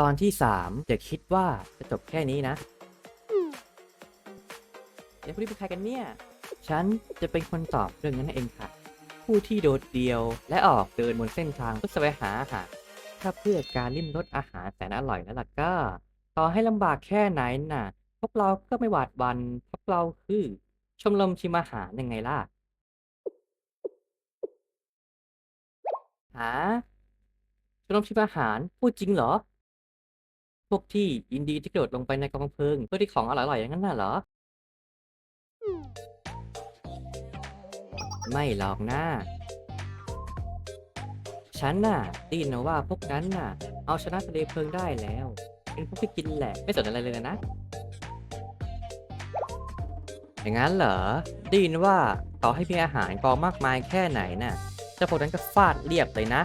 ตอนที่สามจะคิดว่าจะจบแค่นี้นะเดี๋ยวพวกนี้เป็นใครกันเนี่ย ฉันจะเป็นคนตอบเรื่องนั้นเองค่ะ ผู้ที่โดดเดี่ยวและออกเดินบนเส้นทางเพื่อแสวงหาอาหารถ้าเพื่อการลิ้มรสอาหารแสนอร่อยนั่นล่ะก็ ต่อให้ลำบากแค่ไหนน่ะ พวกเราก็ไม่หวาดวันพวกเราคือ ชมรมชิมอาหารยังไงล่ะ หาชมรมชิมอาหารพูดจริงเหรอ พวกที่ยินดีที่กระโดดลงไปในกองเพลิงเพื่อที่ของอร่อยๆอย่างนั้นน่ะเหรอ ไม่หรอกนะฉันน่ะได้ยินว่าพวกนั้นน่ะ เอาชนะทะเลเพลิงได้แล้ว เป็นพวกที่กินแหลกไม่สนอะไรเลยนะ อย่างนั้นเหรอได้ยินว่าต่อให้มีอาหารกองมากมายแค่ไหนน่ะเจ้าพวกนั้นก็ฟาดเรียบเลยนะ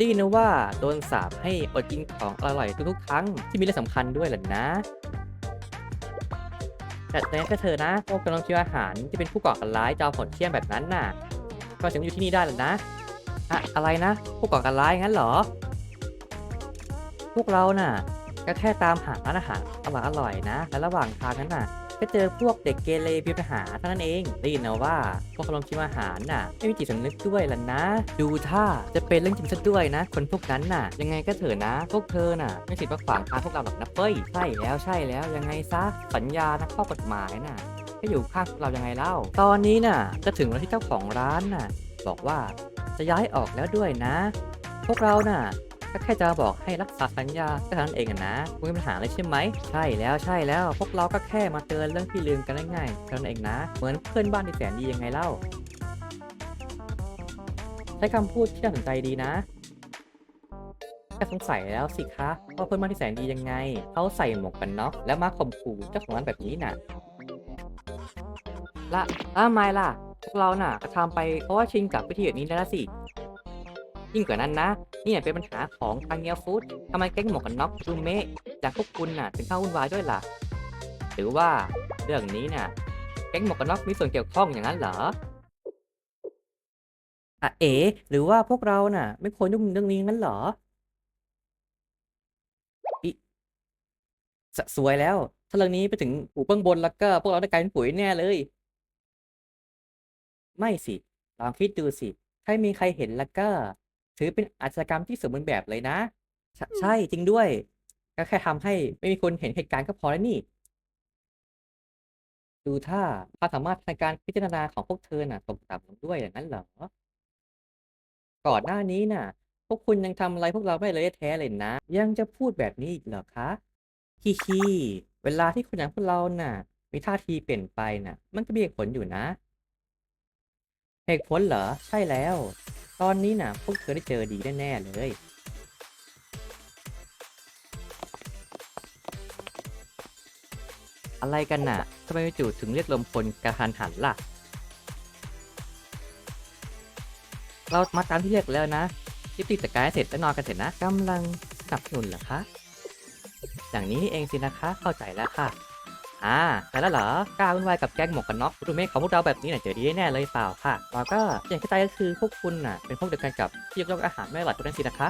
ได้ยินนะว่าโดนสาปให้อดกินของอร่อยทุกๆครั้งที่มีเรื่องสำคัญด้วยแหละนะ แต่แต่ก็เธอนะพวกกำลังชิวอาหารที่เป็นผู้ก่อการร้ายจอาผลเที่ยงแบบนั้นน่ะ ก็ถึงอยู่ที่นี่ได้แล้วนะอะอะไรนะ ผู้ก่อการร้ายงั้นเหรอ พวกเราน่ะ ก็แค่ตามหาร้านอาหารอร่อยอร่อยนะ และระหว่างทางนั้นน่ะก็เจอพวกเด็กเกเรมีปัญหาเท่านั้นเองได้ยินนะว่า พวกกำลังชิมอาหารน่ะไม่มีจิตสำนึกด้วยล่ะนะ ดูท่าจะเป็นเรื่องจริงซะด้วยนะ คนพวกนั้นน่ะ ยังไงก็เถอะนะ พวกเธอน่ะ ไม่สิทธิ์มาขวางทางพวกเราหรอกนะเฟ้ยใช่แล้วใช่แล้วยังไงซะสัญญานะข้อกฎหมายน่ะก็อยู่ข้างเรายังไงเล่า ตอนนี้น่ะจะถึงแล้วที่เจ้าของร้านน่ะ บอกว่าจะย้ายออกแล้วด้วยนะ พวกเราน่ะ ก็แค่จะบอกให้รักษาสัญญาก็เท่านั้นเองนะไม่มีปัญหาอะไรใช่ไหม ใช่แล้วใช่แล้ว พวกเราก็แค่มาเตือนเรื่องที่ลืมกันได้ง่ายเท่านั้นเองนะ เหมือนเพื่อนบ้านที่แสนดียังไงเล่า ใช้คำพูดที่น่าสนใจดีนะแค่สงสัยแล้วสิคะว่าเพื่อนบ้านที่แสนดียังไงเขาใส่หมวกกันน็อกแล้วมาข่มขู่เจ้าของร้านแบบนี้น่ะละอ้าไม่ล่ะพวกเราน่ะก็ทำไปเพราะว่าชิงกับวิธีแบบนี้แล้วสิ ยิ่งกว่านั้นนะ นี่เป็นปัญหาของทางเงียฟูดทำไมแก๊งหมวกกันน็อกรูเมะจากพวกคุณน่ะถึงเข้าวุ่นวายด้วยล่ะ หรือว่าเรื่องนี้น่ะแก๊งหมวกกันน็อกมีส่วนเกี่ยวข้องอย่างนั้นเหรออะเอ๋หรือว่าพวกเราน่ะ ไม่ควรยุ่งเรื่องนี้งั้นเหรออิสสวยแล้ว ถ้าเรื่องนี้ไปถึงหูเบื้องบนแล้วก็พวกเราได้กลายเป็นปุ๋ยแน่เลย ไม่สิลองคิดดูสิ ถ้ามีใครเห็นแล้วก็ ถือเป็นอาชญากรรมที่สมบูรณ์แบบเลยนะใช่ใช่จริงด้วย ก็แค่ทำให้ไม่มีคนเห็นเหตุการณ์ก็พอแล้วนี่ ดูถ้าความสามารถในการพิจารณาของพวกเธอน่ะตกต่ำลงด้วยอย่างนั้นเหรอ ก่อนหน้านี้น่ะ พวกคุณยังทำอะไรพวกเราไม่เลยแท้เลยนะ ยังจะพูดแบบนี้อีกเหรอคะฮีฮีเวลาที่คนอย่างพวกเราน่ะ มีท่าทีเปลี่ยนไปน่ะ มันก็มีเหตุผลอยู่นะ เหตุผลเหรอ ใช่แล้ว ตอนนี้น่ะพวกเธอได้เจอดีแน่ๆเลย อะไรกันน่ะทำไมจู่ๆถึงเรียกลมพลกระทันหันล่ะ เรามาตามที่เรียกแล้วนะรีบติดจัดการให้เสร็จแล้วนอนกันเสร็จนะกำลังสนับสนุนเหรอคะอย่างนี้เองสินะคะเข้าใจแล้วค่ะ อ่าแต่แล้วเหรอกล้าวุ่นวายกับแก๊งหมวกกันน็อกรูเมฆของพวกเราแบบนี้น่ะเจอดีแน่เลยเปล่าค่ะเราก็อย่างที่ใจก็คือพวกคุณน่ะเป็นพวกเดียวกันกับที่ยกย่องอาหารแม่หลัดตัวนั้นสินะคะ